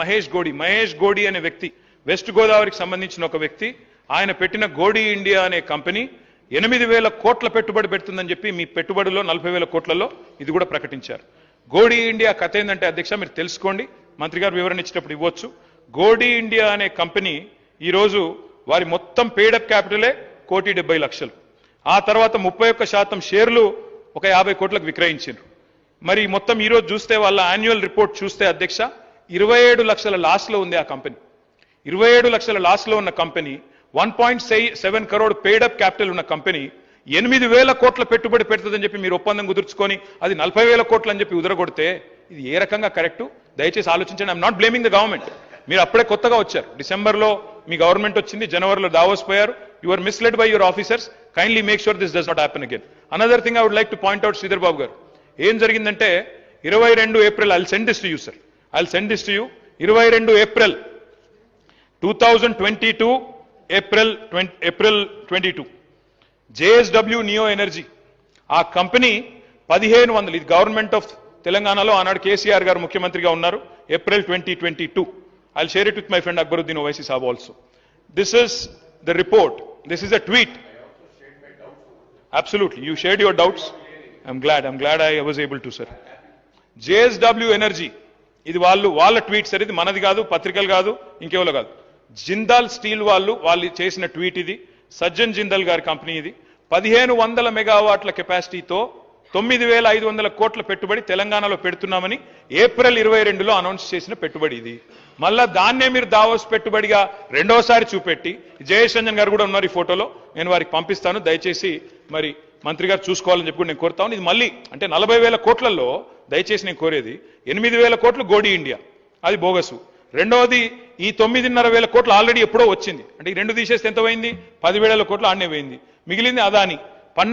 మహేష్ గోడి. మహేష్ గోడి అనే వ్యక్తి వెస్ట్ గోదావరికి సంబంధించిన ఒక వ్యక్తి ఆయన పెట్టిన గోడి ఇండియా అనే కంపెనీ ఎనిమిది వేల కోట్ల పెట్టుబడి పెడుతుందని చెప్పి మీ పెట్టుబడిలో నలభై వేల కోట్లలో ఇది కూడా ప్రకటించారు. గోడి ఇండియా కథ ఏంటంటే అధ్యక్ష మీరు తెలుసుకోండి. మంత్రి గారు వివరణ ఇచ్చేటప్పుడు ఇవ్వచ్చు. గోడి ఇండియా అనే కంపెనీ ఈరోజు వారి మొత్తం పేడప్ క్యాపిటలే కోటి డెబ్బై లక్షలు. ఆ తర్వాత ముప్పై ఒక్క శాతం షేర్లు ఒక యాభై కోట్లకు విక్రయించారు మరి మొత్తం ఈ రోజు చూస్తే వాళ్ళ యాన్యువల్ రిపోర్ట్ చూస్తే అధ్యక్ష ఇరవై ఏడు లక్షల లాస్లో ఉంది ఆ కంపెనీ ఇరవై ఏడు లక్షల లాస్లో ఉన్న company one point seven crore paid up capital ఉన్న కంపెనీ ఎనిమిది వేల కోట్ల పెట్టుబడి పెడుతుందని చెప్పి మీరు ఒప్పందం కుదుర్చుకొని అది నలభై వేల కోట్లు అని చెప్పి ఉదరగొడితే ఇది ఏ రకంగా కరెక్ట్ దయచేసి ఆలోచించండి. I'm not blaming the government మీరు అప్పుడే కొత్తగా వచ్చారు. డిసెంబర్లో మీ గవర్నమెంట్ వచ్చింది జనవరిలో దావోస్ పోయారు. You are misled by your officers kindly make sure this does not happen again another thing I would like to point out Sridhar Babu గారు. ఏం జరిగిందంటే ఇరవై రెండు April I send this to you sir I send this to you ఇరవై రెండు April two thousand twenty two April twenty April twenty two JSW Neo Energy ఆ company పదిహేను వందలు ఇది గవర్నమెంట్ ఆఫ్ తెలంగాణలో ఆనాడు కేసీఆర్ గారు ముఖ్యమంత్రిగా ఉన్నారు April twenty twenty two I share it with my friend Akbaruddin Owaisi Saab also this is the report this is a tweet absolutely you shared your doubts I'm glad I'm glad I was able to sir JSW Energy ఇది వాళ్ళు వాళ్ళ tweet sir ఇది మనది కాదు పత్రికలు కాదు ఇంకెవరో కాదు. జిందాల్ స్టీల్ వాళ్ళు వాళ్ళు చేసిన ట్వీట్ ఇది సజ్జన్ జిందాల్ గారి కంపెనీ ఇది. పదిహేను వందల మెగావాట్ల కెపాసిటీతో తొమ్మిది వేల ఐదు వందల కోట్ల పెట్టుబడి తెలంగాణలో పెడుతున్నామని ఏప్రిల్ ఇరవై రెండులో అనౌన్స్ చేసిన పెట్టుబడి ఇది. మళ్ళా దాన్నే మీరు దావోస్ పెట్టుబడిగా రెండోసారి చూపెట్టి జయేష్ రంజన్ గారు కూడా ఉన్నారు ఈ ఫోటోలో నేను వారికి పంపిస్తాను. దయచేసి మరి మంత్రి గారు చూసుకోవాలని చెప్పి నేను కోరుతాను ఇది మళ్ళీ అంటే నలభై వేల కోట్లలో దయచేసి నేను కోరేది ఎనిమిది వేల కోట్లు గోడి ఇండియా. అది బోగసు. రెండవది ఈ తొమ్మిదిన్నర వేల కోట్లు ఆల్రెడీ ఎప్పుడో వచ్చింది. అంటే ఈ రెండు తీసేస్తే ఎంత పోయింది? పదివేల కోట్లు ఆడనే పోయింది. మిగిలింది అదాని. పన్నెండు